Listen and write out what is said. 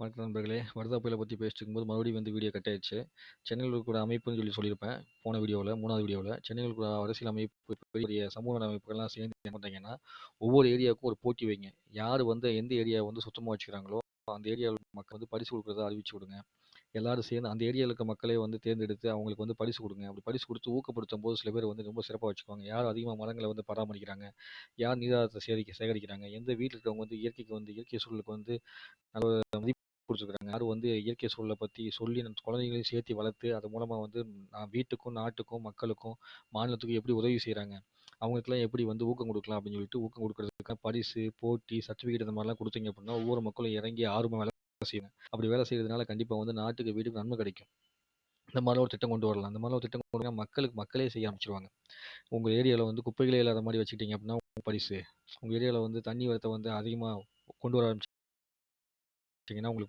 வணக்கம் நண்பர்களே. வர்தா புயலை பற்றி பேசிட்டு இருக்கும்போது மறுபடியும் வந்து வீடியோ கட் ஆயிடுச்சு. சென்னையில் இருக்கிற அமைப்புன்னு சொல்லி சொல்லியிருப்பேன். போன வீடியோவில் மூணாவது வீடியோவில். சென்னையில் இருக்கிற அரசியல் அமைப்பு பெரிய சமூக அமைப்புகள்லாம் சேர்ந்து என்ன பண்ணுறீங்கன்னா ஒவ்வொரு ஏரியாவுக்கும் ஒரு போட்டி வைங்க. யார் வந்து எந்த ஏரியா வந்து சுத்தமாக வச்சுக்கிறாங்களோ அந்த ஏரியாவில் மக்கள் வந்து பரிசு கொடுக்குறதா அறிவிச்சு விடுங்க எல்லாரும் சேர்ந்து அந்த ஏரியாவில் இருக்க மக்களே வந்து தேர்ந்தெடுத்து அவங்களுக்கு வந்து பரிசு கொடுங்க. அப்படி பரிசு கொடுத்து ஊக்கப்படுத்தும் போது சில பேர் வந்து ரொம்ப சிறப்பாக வச்சுக்குவாங்க. யார் அதிகமாக மரங்களை வந்து பராமரிக்கிறாங்க? யார் நீராதாரத்தை சேகரிக்க சேகரிக்கிறாங்க? எந்த வீட்டில் இருக்கவங்க வந்து இயற்கைக்கு வந்து இயற்கை சூழலுக்கு வந்து நல்ல மதிப்பு கொடுத்துருக்குறாங்க. யாரும் வந்து இயற்கை சூழலை பற்றி சொல்லி நம்ம குழந்தைங்களையும் சேர்த்து வளர்த்து அது மூலமாக வந்து நான் வீட்டுக்கும் நாட்டுக்கும் மக்களுக்கும் மாநிலத்துக்கும் எப்படி உதவி செய்கிறாங்க அவங்களுக்குலாம் எப்படி வந்து ஊக்கம் கொடுக்கலாம் அப்படின்னு சொல்லிட்டு ஊக்கம் கொடுக்குறதுக்காக பரிசு போட்டி சர்டிஃபிகேட் இந்த மாதிரிலாம் கொடுத்தீங்க அப்படின்னா ஒவ்வொரு மக்களும் இறங்கி ஆர்வமாக வேலை செய்யணும். அப்படி வேலை செய்கிறதுனால கண்டிப்பாக வந்து நாட்டுக்கு வீட்டுக்கு நன்மை கிடைக்கும். இந்த மாதிரிலாம் ஒரு திட்டம் கொண்டு வரலாம். இந்த மாதிரிலாம் ஒரு திட்டம் கொண்டு வந்தால் மக்களுக்கு மக்களே செய்ய ஆரம்பிச்சிருவாங்க. உங்கள் ஏரியாவில் வந்து குப்பைகளே இல்லாத மாதிரி வச்சுக்கிட்டீங்க அப்படின்னா பரிசு. உங்கள் ஏரியாவில் வந்து தண்ணி வரத்தை வந்து அதிகமாக கொண்டு வர ஆரம்பிச்சிங்கன்னா உங்களுக்கு